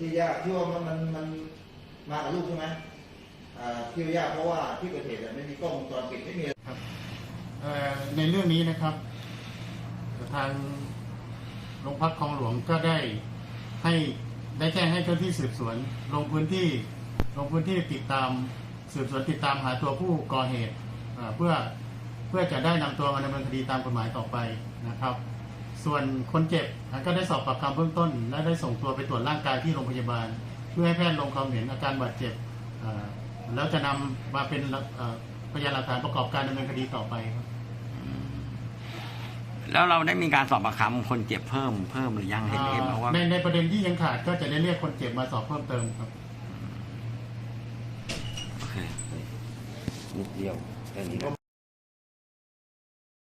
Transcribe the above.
ที่ยากที่ว่ามันมันมันมากับลูกใช่ไหมอ่าที่ยากเพราะว่าที่เกิดเหตุอะไม่มีกล้องวงจรปิดไม่มีครับเอ่อในเรื่องนี้นะครับ ทางโรงพักคลองหลวงก็ได้ให้ได้แจ้งให้เจ้าที่สืบสวน ลงพื้นที่ลงพื้นที่ติดตามสืบสวนติดตามหาตัวผู้ก่อเหตุเอ่อเพื่อเพื่อจะได้นำตัวมาดำเนินคดีตามกฎหมายต่อไปนะครับ ส่วนคนเจ็บก็ได้สอบปากคำเบื้องต้น และได้ส่งตัวไปตรวจร่างกายที่โรงพยาบาล เพื่อให้แพทย์ลงความเห็นอาการบาดเจ็บเอ่อแล้วจะนำมาเป็นเอ่อพยานหลักฐานประกอบการดำเนินคดีต่อไปครับแล้วเราได้มีการสอบปากคำคนเจ็บเพิ่มเพิ่มหรือยังเห็นเห็นบอกว่าในในประเด็นที่ยังขาดก็จะได้เรียกคนเจ็บมาสอบเพิ่มเติมครับโอเคนิดเดียวแค่นี้นะ